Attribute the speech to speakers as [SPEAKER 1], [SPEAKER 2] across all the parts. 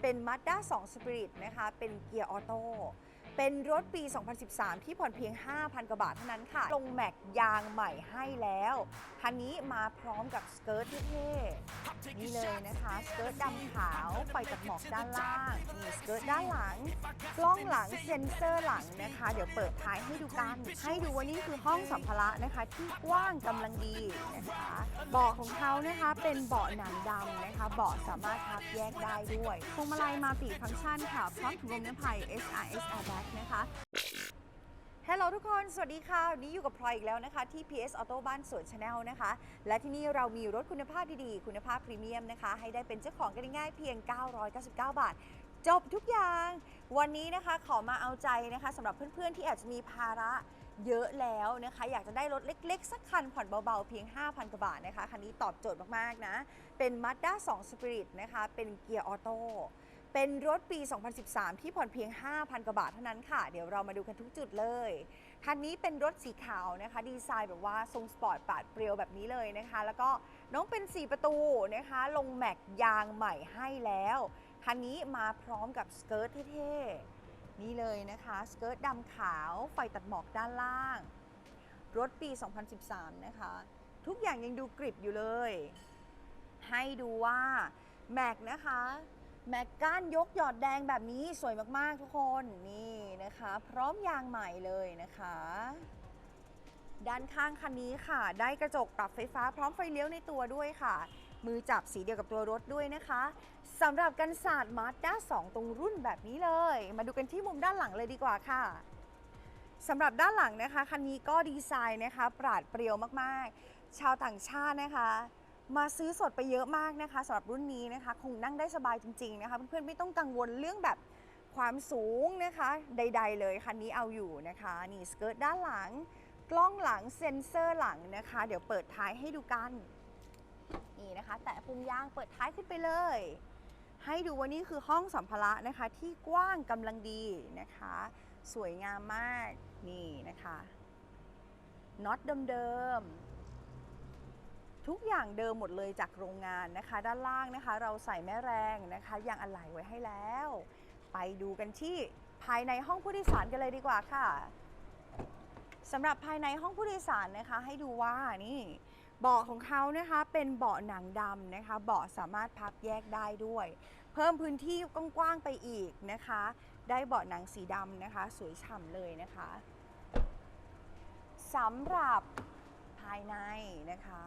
[SPEAKER 1] เป็น Mazda 2 Spirit นะคะ เป็นเกียร์ออโต้ เป็นรถปี 2013 ที่ผ่อนเพียง 5,000 กว่าบาทเท่านั้นค่ะ ลงแม็กยางใหม่ให้แล้ว คันนี้มาพร้อมกับสเกิร์ตเท่ๆนี่เลยนะคะ สเกิร์ตดำขาวไฟตัดหมอกด้านล่างนี่สเกิร์ตด้านหลัง กล้องหลังเซ็นเซอร์หลังนะคะ เดี๋ยวเปิดท้ายให้ดูกัน ให้ดูว่านี่คือห้องสัมภาระนะคะ ที่กว้างกำลังดีนะคะเบาะของเขานะคะเป็นเบาะหนังดำนะคะเบาะสามารถพับแยกได้ด้วยพวงมาลัยมัลติฟังก์ชันค่ะพร้อมถุงลมนิรภัย SRS Airbag นะคะฮัลโหลทุกคน สวัสดีค่ะ วันนี้อยู่กับพลอยอีกแล้วนะคะ ที่ PS Auto บ้านสวนชาแนลนะคะ และที่นี่เรามีรถคุณภาพดีๆ คุณภาพพรีเมียมนะคะ ให้ได้เป็นเจ้าของกันง่ายเพียง 999 บาท จบทุกอย่าง วันนี้นะคะขอมาเอาใจนะคะสำหรับเพื่อนๆ ที่อาจจะมีภาระเยอะแล้วนะคะ อยากจะได้รถเล็กๆ สักคันผ่อนเบาๆ เพียง 5,000 กว่าบาทนะคะ คันนี้ตอบโจทย์มากๆนะ เป็น Mazda 2 Spirit นะคะ เป็นเกียร์ออโต้ เป็นรถปี 2013 ที่ผ่อนเพียง 5,000 กว่าบาทเท่านั้นค่ะ เดี๋ยวเรามาดูกันทุกจุดเลย คันนี้เป็นรถสีขาวนะคะ ดีไซน์แบบว่าทรงสปอร์ตปาดเปรียวแบบนี้เลยนะคะ แล้วก็น้องเป็น 4 ประตูนะคะ ลงแม็กยางใหม่ให้แล้ว คันนี้มาพร้อมกับสเกิร์ตเท่ๆ นี่เลยนะคะ สเกิร์ตดำขาว ไฟตัดหมอกด้านล่าง รถปี 2013 นะคะ ทุกอย่างยังดูกริบอยู่เลย ให้ดูว่าแม็กนะคะ แมกก้านยกหยอดแดงแบบนี้สวยมากๆทุกคนนี่นะคะ พร้อมยางใหม่เลยนะคะ ด้านข้างคันนี้ค่ะ ได้กระจกปรับไฟฟ้าพร้อมไฟเลี้ยวในตัวด้วยค่ะ มือจับสีเดียวกับตัวรถด้วยนะคะสำหรับกันศาสตร์มาสด้า2ตรงรุ่นแบบนี้เลย มาดูกันที่มุมด้านหลังเลยดีกว่าค่ะสำหรับด้านหลังนะคะคันนี้ก็ดีไซน์นะคะ ปราดเปรียวมากๆ ชาวต่างชาตินะคะ มาซื้อสดไปเยอะมากนะคะสำหรับรุ่นนี้นะคะคงนั่งได้สบายจริงๆนะคะเพื่อนๆไม่ต้องกังวลเรื่องแบบความสูงนะคะใด ๆ เลยคันนี้เอาอยู่นะคะนี่สเกิร์ตด้านหลัง กล้องหลังเซ็นเซอร์หลังนะคะ เดี๋ยวเปิดท้ายให้ดูกันนี่นะคะ แตะปุ่มยางเปิดท้ายขึ้นไปเลย ให้ดูว่านี่คือห้องสัมภาระนะคะ ที่กว้างกำลังดีนะคะ สวยงามมากนี่นะคะน็อตเดิมๆ ทุกอย่างเดิมหมดเลยจากโรงงานนะคะ ด้านล่างนะคะ เราใส่แม่แรงนะคะยางอะไหล่ไว้ให้แล้ว ไปดูกันที่ภายในห้องผู้โดยสารกันเลยดีกว่าค่ะสำหรับภายในห้องผู้โดยสารนะคะ ให้ดูว่านี่เบาะของเขานะคะเป็นเบาะหนังดำนะคะ เบาะสามารถพับแยกได้ด้วย เพิ่มพื้นที่กว้างๆไปอีกนะคะ ได้เบาะหนังสีดำนะคะ สวยฉ่ำเลยนะคะสำหรับภายในนะคะ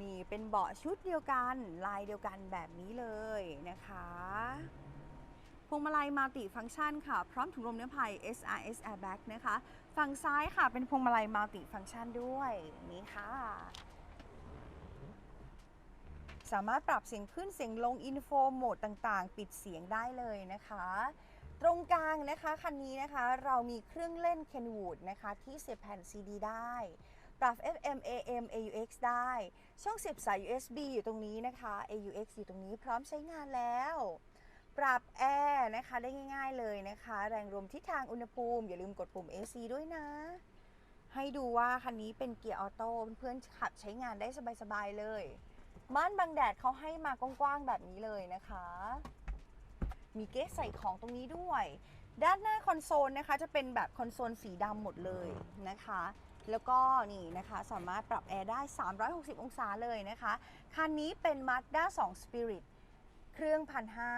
[SPEAKER 1] นี่เป็นเบาะชุดเดียวกันลายเดียวกันแบบนี้เลยนะคะพวงมาลัยมัลติฟังก์ชันค่ะ พร้อมถุงลมนิรภัย SRS Airbag นะคะ ฝั่งซ้ายค่ะเป็นพวงมาลัยมัลติฟังก์ชันด้วยนี่ค่ะสามารถปรับเสียงขึ้นเสียงลงอินโฟโหมดต่างๆ ปิดเสียงได้เลยนะคะ ตรงกลางนะคะ คันนี้นะคะเรามีเครื่องเล่น Kenwood นะคะ ที่เสียบแผ่น CD ได้ ปรับ FM AM AUX ได้ ช่องเสียบสาย USB อยู่ตรงนี้นะคะ AUX อยู่ตรงนี้พร้อมใช้งานแล้ว ปรับแอร์นะคะได้ง่าย ๆเลยนะคะ แรงลมทิศทางอุณหภูมิ อย่าลืมกดปุ่ม AC ด้วยนะ ให้ดูว่าคันนี้เป็นเกียร์ออโต้เพื่อนๆขับใช้งานได้สบายๆเลยม่านบังแดดเขาให้มากว้างๆแบบนี้เลยนะคะ มีเก๊ะใส่ของตรงนี้ด้วย ด้านหน้าคอนโซลนะคะ จะเป็นแบบคอนโซลสีดำหมดเลยนะคะ แล้วก็นี่นะคะสามารถปรับแอร์ได้ 360 องศาเลยนะคะ คันนี้เป็น Mazda 2 Spirit เครื่องพันห้า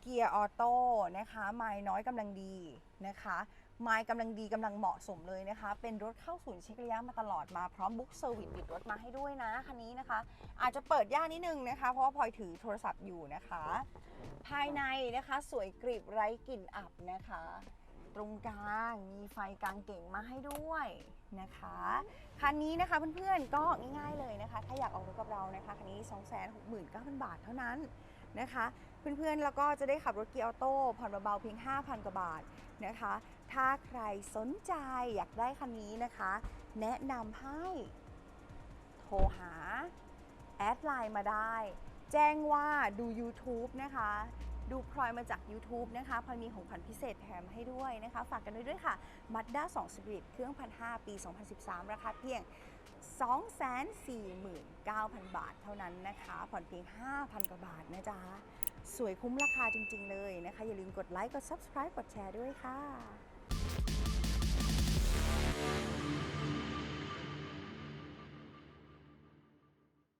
[SPEAKER 1] เกียร์ออโต้นะคะไม้น้อยกำลังดีนะคะไม้กำลังดีกำลังเหมาะสมเลยนะคะ เป็นรถเข้าศูนย์เช็คระยะมาตลอดมาพร้อมบุ๊กเซอร์วิสติดรถมาให้ด้วยนะคันนี้นะคะ อาจจะเปิดยากนิดนึงนะคะ เพราะว่าพลอยถือโทรศัพท์อยู่นะคะ ภายในนะคะสวยกริบไร้กลิ่นอับนะคะ ตรงกลางมีไฟกลางเก่งมาให้ด้วยนะคะคันนี้นะคะเพื่อนๆก็ง่ายๆเลยนะคะ ถ้าอยากออกรถกับเรานะคะคันนี้ 269,000 บาทเท่านั้นนะคะ เพื่อนๆแล้วก็จะได้ขับรถเกียร์ออโต้ผ่อนเบาๆเพียง 5,000 กว่าบาทนะคะ ถ้าใครสนใจอยากได้คันนี้นะคะ แนะนำให้โทรหา แอดไลน์มาได้ แจ้งว่าดู YouTube นะคะ ดูพลอยมาจาก YouTube นะคะพลอยมีของขวัญพิเศษแถมให้ด้วยนะคะ ฝากกันด้วยด้วยค่ะมัตด้า2 Spirit เครื่องพันหปี 2013 ราคาเพียง 249,000 บาทเท่านั้นนะคะ ผ่อนเพียง 5,000 กว่าบาทนะจ๊ะ สวยคุ้มราคาจริง ๆ เลยนะคะ อย่าลืมกดไลค์ กด Subscribe กดแชร์ด้วยค่ะ